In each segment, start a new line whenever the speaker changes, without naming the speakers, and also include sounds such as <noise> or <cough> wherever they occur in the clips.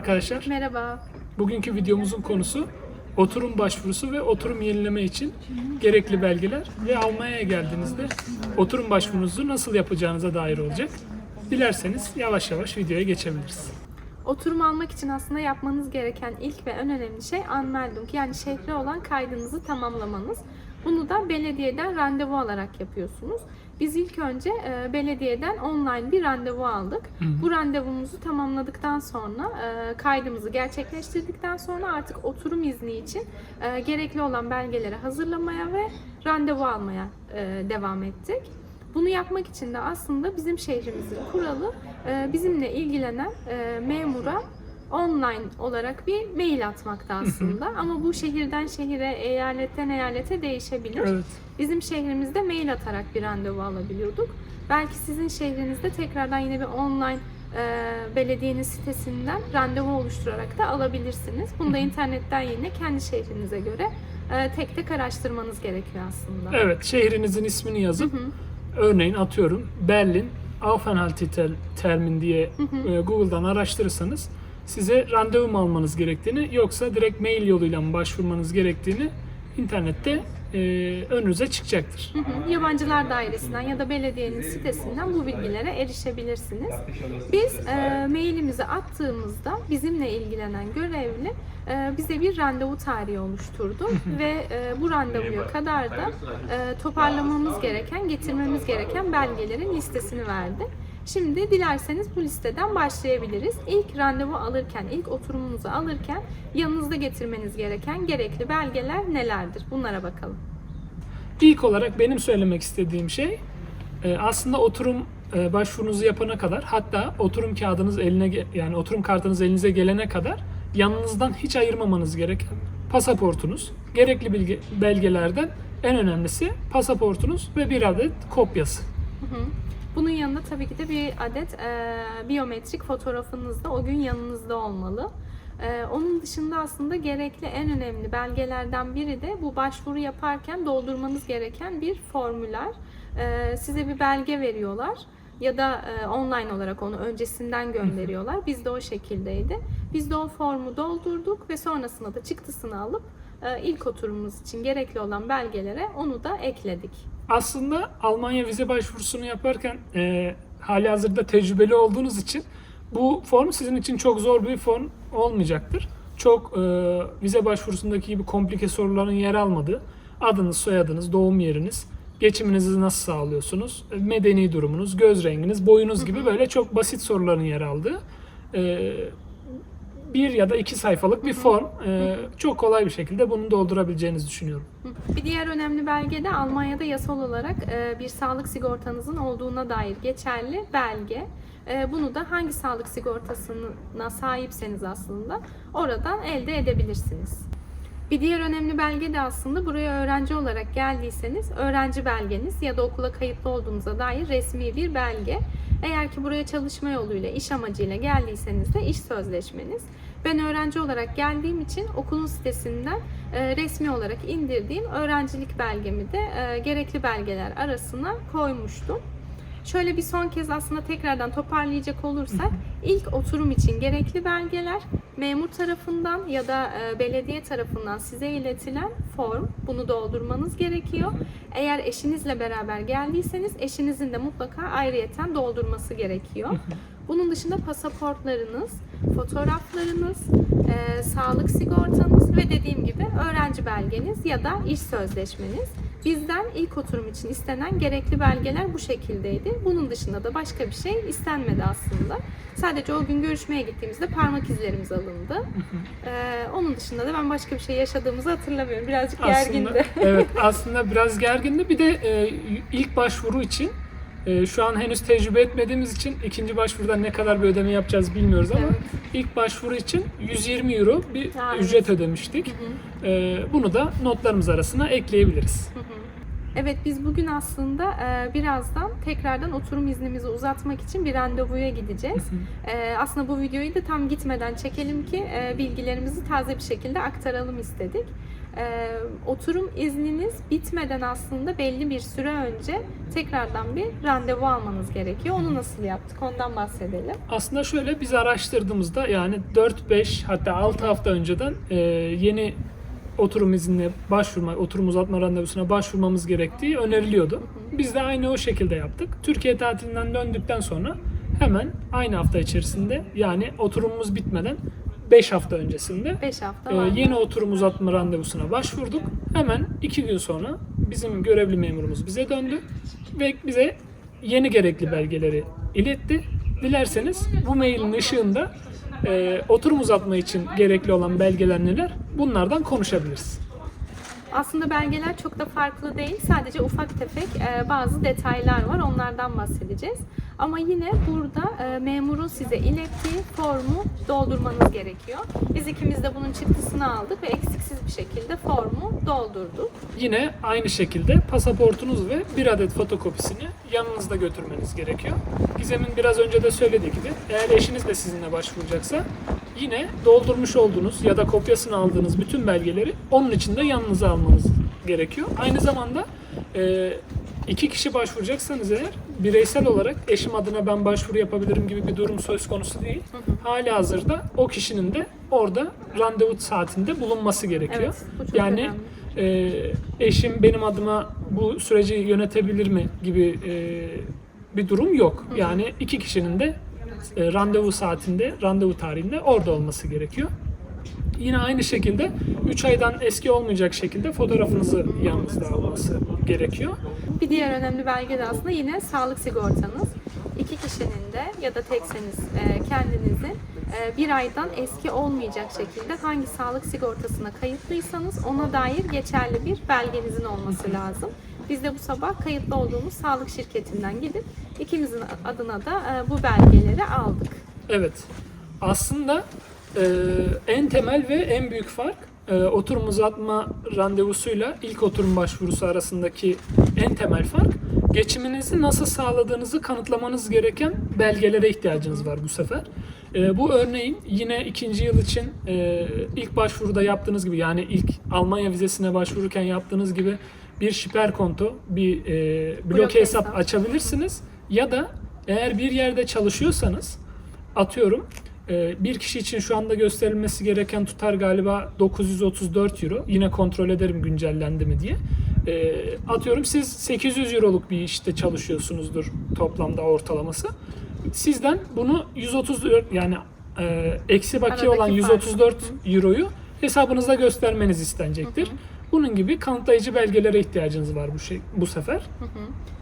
arkadaşlar.
Merhaba.
Bugünkü videomuzun konusu oturum başvurusu ve oturum yenileme için gerekli belgeler ve Almanya'ya geldiğinizde oturum başvurunuzu nasıl yapacağınıza dair olacak. Dilerseniz yavaş yavaş videoya geçebiliriz.
Oturum almak için aslında yapmanız gereken ilk ve en önemli şey Anmeldung yani şehre olan kaydınızı tamamlamanız. Bunu da belediyeden randevu alarak yapıyorsunuz. Biz ilk önce e, belediyeden online bir randevu aldık. Bu randevumuzu tamamladıktan sonra e, kaydımızı gerçekleştirdikten sonra artık oturum izni için e, gerekli olan belgeleri hazırlamaya ve randevu almaya e, devam ettik. Bunu yapmak için de aslında bizim şehrimizin kuralı e, bizimle ilgilenen e, memura online olarak bir mail atmakta aslında. Ama bu şehirden şehire, eyaletten eyalete değişebilir.
Evet.
Bizim şehrimizde mail atarak bir randevu alabiliyorduk. Belki sizin şehrinizde tekrardan yine bir online e, belediyenin sitesinden randevu oluşturarak da alabilirsiniz. Bunu da internetten yine kendi şehrinize göre e, tek tek araştırmanız gerekiyor aslında.
Evet, şehrinizin ismini yazıp
Hı hı.
örneğin atıyorum Berlin Aufenthaltstermin diye e, Google'dan araştırırsanız size randevu mu almanız gerektiğini yoksa direkt mail yoluyla mı başvurmanız gerektiğini internette e, önünüze çıkacaktır.
Hı hı. Yabancılar Dairesi'nden ya da belediyenin sitesinden bu bilgilere erişebilirsiniz. Biz e, mailimizi attığımızda bizimle ilgilenen görevli e, bize bir randevu tarihi oluşturdu ve e, bu randevuya kadar da e, toparlamamız gereken, getirmemiz gereken belgelerin listesini verdi. Şimdi dilerseniz bu listeden başlayabiliriz. İlk randevu alırken, ilk oturumunuzu alırken yanınızda getirmeniz gereken gerekli belgeler nelerdir? Bunlara bakalım.
İlk olarak benim söylemek istediğim şey e, aslında oturum e, başvurunuzu yapana kadar hatta oturum kağıdınız eline yani oturum kartınız elinize gelene kadar yanınızdan hiç ayırmamanız gereken pasaportunuz, gerekli bilgi, belgelerden en önemlisi pasaportunuz ve bir adet kopyası.
Bunun yanında tabii ki de bir adet e, biyometrik fotoğrafınız da o gün yanınızda olmalı. E, onun dışında aslında gerekli en önemli belgelerden biri de bu başvuru yaparken doldurmanız gereken bir formüler. E, size bir belge veriyorlar ya da e, online olarak onu öncesinden gönderiyorlar. Biz de o şekildeydi. Biz de o formu doldurduk ve sonrasında da çıktısını alıp e, ilk oturumumuz için gerekli olan belgelere onu da ekledik.
Aslında Almanya vize başvurusunu yaparken e, hali hazırda tecrübeli olduğunuz için bu form sizin için çok zor bir form olmayacaktır. Çok e, vize başvurusundaki gibi komplike soruların yer almadığı adınız, soyadınız, doğum yeriniz, geçiminizi nasıl sağlıyorsunuz, medeni durumunuz, göz renginiz, boyunuz gibi böyle çok basit soruların yer aldığı e, bir ya da iki sayfalık bir form. E, çok kolay bir şekilde bunu doldurabileceğinizi düşünüyorum.
Bir diğer önemli belge de Almanya'da yasal olarak e, bir sağlık sigortanızın olduğuna dair geçerli belge. Bunu da hangi sağlık sigortasına sahipseniz aslında oradan elde edebilirsiniz. Bir diğer önemli belge de aslında buraya öğrenci olarak geldiyseniz öğrenci belgeniz ya da okula kayıtlı olduğunuza dair resmi bir belge. Eğer ki buraya çalışma yoluyla, iş amacıyla geldiyseniz de iş sözleşmeniz. Ben öğrenci olarak geldiğim için okulun sitesinden e, resmi olarak indirdiğim öğrencilik belgemi de e, gerekli belgeler arasına koymuştum. Şöyle bir son kez aslında tekrardan toparlayacak olursak ilk oturum için gerekli belgeler memur tarafından ya da e, belediye tarafından size iletilen form. Bunu doldurmanız gerekiyor. Eğer eşinizle beraber geldiyseniz eşinizin de mutlaka ayrıyeten doldurması gerekiyor. Bunun dışında pasaportlarınız, fotoğraflarınız, e, sağlık sigortanız ve dediğim gibi öğrenci belgeniz ya da iş sözleşmeniz. Bizden ilk oturum için istenen gerekli belgeler bu şekildeydi. Bunun dışında da başka bir şey istenmedi aslında. Sadece o gün görüşmeye gittiğimizde parmak izlerimiz alındı. Ee, onun dışında da ben başka bir şey yaşadığımızı hatırlamıyorum. Birazcık gergindi.
Aslında, evet aslında biraz gergindi. Bir de e, ilk başvuru için e, şu an henüz tecrübe etmediğimiz için ikinci başvuruda ne kadar bir ödeme yapacağız bilmiyoruz ama
Evet.
ilk başvuru için 120 euro bir
evet.
ücret ödemiştik. E, bunu da notlarımız arasına ekleyebiliriz.
Evet biz bugün aslında e, birazdan tekrardan oturum iznimizi uzatmak için bir randevuya gideceğiz. E, aslında bu videoyu da tam gitmeden çekelim ki e, bilgilerimizi taze bir şekilde aktaralım istedik. Ee, oturum izniniz bitmeden aslında belli bir süre önce tekrardan bir randevu almanız gerekiyor. Onu nasıl yaptık? Ondan bahsedelim.
Aslında şöyle biz araştırdığımızda yani 4-5 hatta 6 hafta önceden e, yeni oturum iznine başvurma, oturum uzatma randevusuna başvurmamız gerektiği öneriliyordu. Biz de aynı o şekilde yaptık. Türkiye tatilinden döndükten sonra hemen aynı hafta içerisinde yani oturumumuz bitmeden 5 hafta öncesinde
5 hafta var.
yeni oturum uzatma randevusuna başvurduk. Hemen iki gün sonra bizim görevli memurumuz bize döndü ve bize yeni gerekli belgeleri iletti. Dilerseniz bu mailin ışığında e, oturum uzatma için gerekli olan belgeler neler? Bunlardan konuşabiliriz.
Aslında belgeler çok da farklı değil. Sadece ufak tefek e, bazı detaylar var. Onlardan bahsedeceğiz. Ama yine burada e, memurun size ilettiği formu doldurmanız gerekiyor. Biz ikimiz de bunun çıktısını aldık ve eksiksiz bir şekilde formu doldurduk.
Yine aynı şekilde pasaportunuz ve bir adet fotokopisini yanınızda götürmeniz gerekiyor. Gizem'in biraz önce de söylediği gibi eğer eşiniz de sizinle başvuracaksa yine doldurmuş olduğunuz ya da kopyasını aldığınız bütün belgeleri onun için de yanınıza almanız gerekiyor. Aynı zamanda e, iki kişi başvuracaksanız eğer bireysel olarak eşim adına ben başvuru yapabilirim gibi bir durum söz konusu değil. Hali hazırda o kişinin de orada randevu saatinde bulunması gerekiyor.
Evet,
yani
önemli.
e, eşim benim adıma bu süreci yönetebilir mi gibi e, bir durum yok. Yani iki kişinin de e, randevu saatinde, randevu tarihinde orada olması gerekiyor. Yine aynı şekilde 3 aydan eski olmayacak şekilde fotoğrafınızı yanınızda alması gerekiyor.
Bir diğer önemli belge de aslında yine sağlık sigortanız. İki kişinin de ya da tekseniz e, kendinizin e, bir aydan eski olmayacak şekilde hangi sağlık sigortasına kayıtlıysanız ona dair geçerli bir belgenizin olması lazım. Biz de bu sabah kayıtlı olduğumuz sağlık şirketinden gidip ikimizin adına da e, bu belgeleri aldık.
Evet. Aslında e, en temel ve en büyük fark e, oturum uzatma randevusuyla ilk oturum başvurusu arasındaki en temel fark geçiminizi nasıl sağladığınızı kanıtlamanız gereken belgelere ihtiyacınız var bu sefer. E, bu örneğin yine ikinci yıl için e, ilk başvuruda yaptığınız gibi yani ilk Almanya vizesine başvururken yaptığınız gibi bir şiper konto, bir e, bloke
Bloke
hesap
hesap.
açabilirsiniz. Ya da eğer bir yerde çalışıyorsanız atıyorum e, bir kişi için şu anda gösterilmesi gereken tutar galiba 934 euro. Yine kontrol ederim güncellendi mi diye. E, atıyorum siz 800 euroluk bir işte çalışıyorsunuzdur toplamda ortalaması. Sizden bunu 134 yani e, eksi bakiye olan
Aradaki
134 euroyu hesabınızda göstermeniz istenecektir. Bunun gibi kanıtlayıcı belgelere ihtiyacınız var bu şey bu sefer.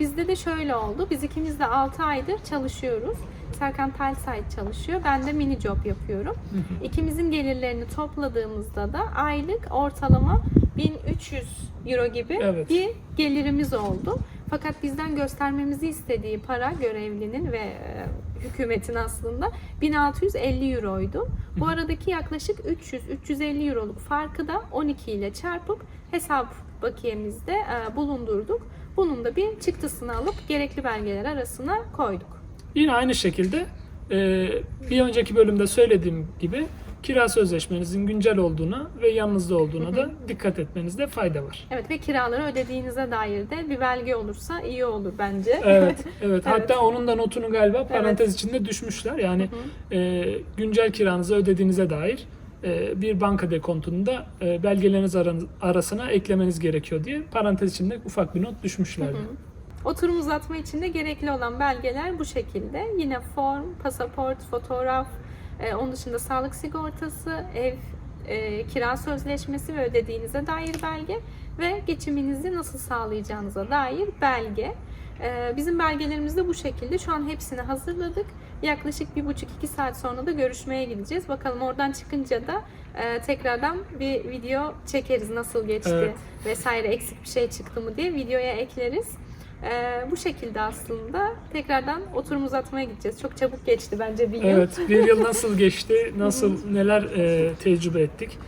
Bizde de şöyle oldu. Biz ikimiz de 6 aydır çalışıyoruz. Serkan Telside çalışıyor. Ben de mini job yapıyorum. İkimizin gelirlerini topladığımızda da aylık ortalama 1300 euro gibi
Evet.
bir gelirimiz oldu. Fakat bizden göstermemizi istediği para görevlinin ve e, hükümetin aslında 1650 euroydu. Bu aradaki yaklaşık 300-350 euroluk farkı da 12 ile çarpıp hesap bakiyemizde e, bulundurduk. Bunun da bir çıktısını alıp gerekli belgeler arasına koyduk.
Yine aynı şekilde e, bir önceki bölümde söylediğim gibi kira sözleşmenizin güncel olduğuna ve yanınızda olduğuna da dikkat etmenizde fayda var.
Evet ve kiraları ödediğinize dair de bir belge olursa iyi olur bence. <laughs>
Evet, evet. Hatta onun da notunu galiba parantez içinde düşmüşler. Yani
Hı
e, güncel kiranızı ödediğinize dair e, bir banka dekontunu da e, belgeleriniz arasına eklemeniz gerekiyor diye parantez içinde ufak bir not düşmüşlerdi.
Oturum uzatma için de gerekli olan belgeler bu şekilde. Yine form, pasaport, fotoğraf, e, onun dışında sağlık sigortası, ev e, kira sözleşmesi ve ödediğinize dair belge ve geçiminizi nasıl sağlayacağınıza dair belge. E, bizim belgelerimiz de bu şekilde. Şu an hepsini hazırladık. Yaklaşık bir buçuk iki saat sonra da görüşmeye gideceğiz. Bakalım oradan çıkınca da e, tekrardan bir video çekeriz nasıl geçti
Evet.
vesaire eksik bir şey çıktı mı diye videoya ekleriz. Ee, bu şekilde aslında tekrardan oturum uzatmaya gideceğiz. Çok çabuk geçti bence bir yıl.
Evet, bir yıl <laughs> nasıl geçti, nasıl neler e, tecrübe ettik?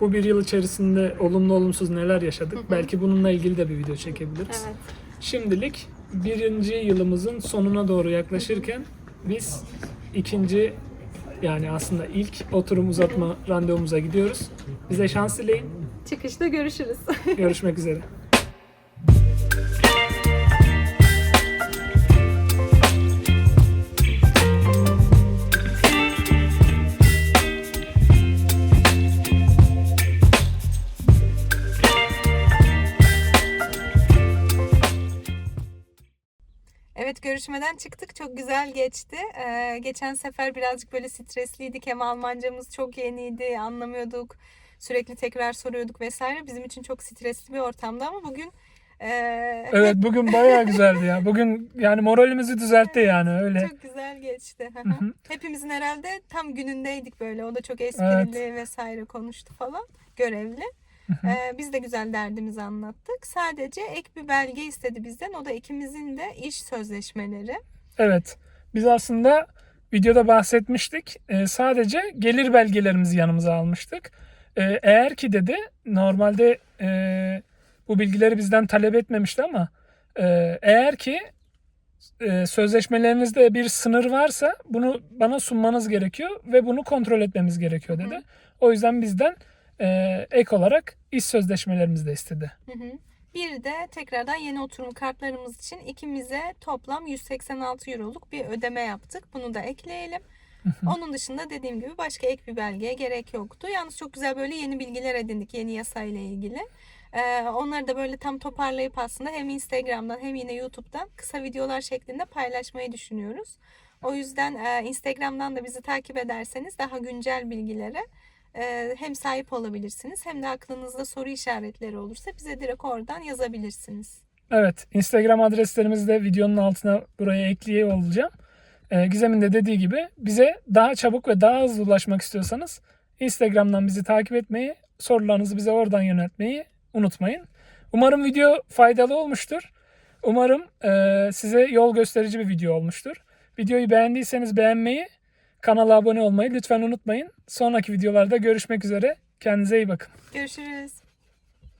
Bu bir yıl içerisinde olumlu olumsuz neler yaşadık? Belki bununla ilgili de bir video çekebiliriz.
Evet.
Şimdilik birinci yılımızın sonuna doğru yaklaşırken biz ikinci yani aslında ilk oturum uzatma randevumuza gidiyoruz. Bize şans dileyin.
Çıkışta görüşürüz.
Görüşmek üzere. <laughs>
görüşmeden çıktık. Çok güzel geçti. Ee, geçen sefer birazcık böyle stresliydik. Hem Almancamız çok yeniydi. Anlamıyorduk. Sürekli tekrar soruyorduk vesaire. Bizim için çok stresli bir ortamdı ama bugün e,
Evet bugün bayağı <laughs> güzeldi ya. Bugün yani moralimizi düzeltti yani öyle.
çok güzel geçti. Hepimizin herhalde tam günündeydik böyle. O da çok esprili vesaire konuştu falan. Görevli. Ee, biz de güzel derdimizi anlattık. Sadece ek bir belge istedi bizden. O da ikimizin de iş sözleşmeleri.
Evet. Biz aslında videoda bahsetmiştik. Ee, sadece gelir belgelerimizi yanımıza almıştık. Ee, eğer ki dedi normalde e, bu bilgileri bizden talep etmemişti ama e, eğer ki e, sözleşmelerinizde bir sınır varsa bunu bana sunmanız gerekiyor ve bunu kontrol etmemiz gerekiyor dedi.
Hı.
O yüzden bizden e, ek olarak iş sözleşmelerimizi de istedi.
Hı hı. Bir de tekrardan yeni oturum kartlarımız için ikimize toplam 186 euroluk bir ödeme yaptık. Bunu da ekleyelim. Onun dışında dediğim gibi başka ek bir belgeye gerek yoktu. Yalnız çok güzel böyle yeni bilgiler edindik yeni yasayla ilgili. Ee, onları da böyle tam toparlayıp aslında hem Instagram'dan hem yine YouTube'dan kısa videolar şeklinde paylaşmayı düşünüyoruz. O yüzden e, Instagram'dan da bizi takip ederseniz daha güncel bilgilere hem sahip olabilirsiniz hem de aklınızda soru işaretleri olursa bize direkt oradan yazabilirsiniz.
Evet, Instagram adreslerimizi de videonun altına buraya ekleye olacağım. Gizem'in de dediği gibi bize daha çabuk ve daha hızlı ulaşmak istiyorsanız Instagram'dan bizi takip etmeyi, sorularınızı bize oradan yöneltmeyi unutmayın. Umarım video faydalı olmuştur. Umarım e, size yol gösterici bir video olmuştur. Videoyu beğendiyseniz beğenmeyi, kanala abone olmayı lütfen unutmayın. Sonraki videolarda görüşmek üzere. Kendinize iyi bakın.
Görüşürüz.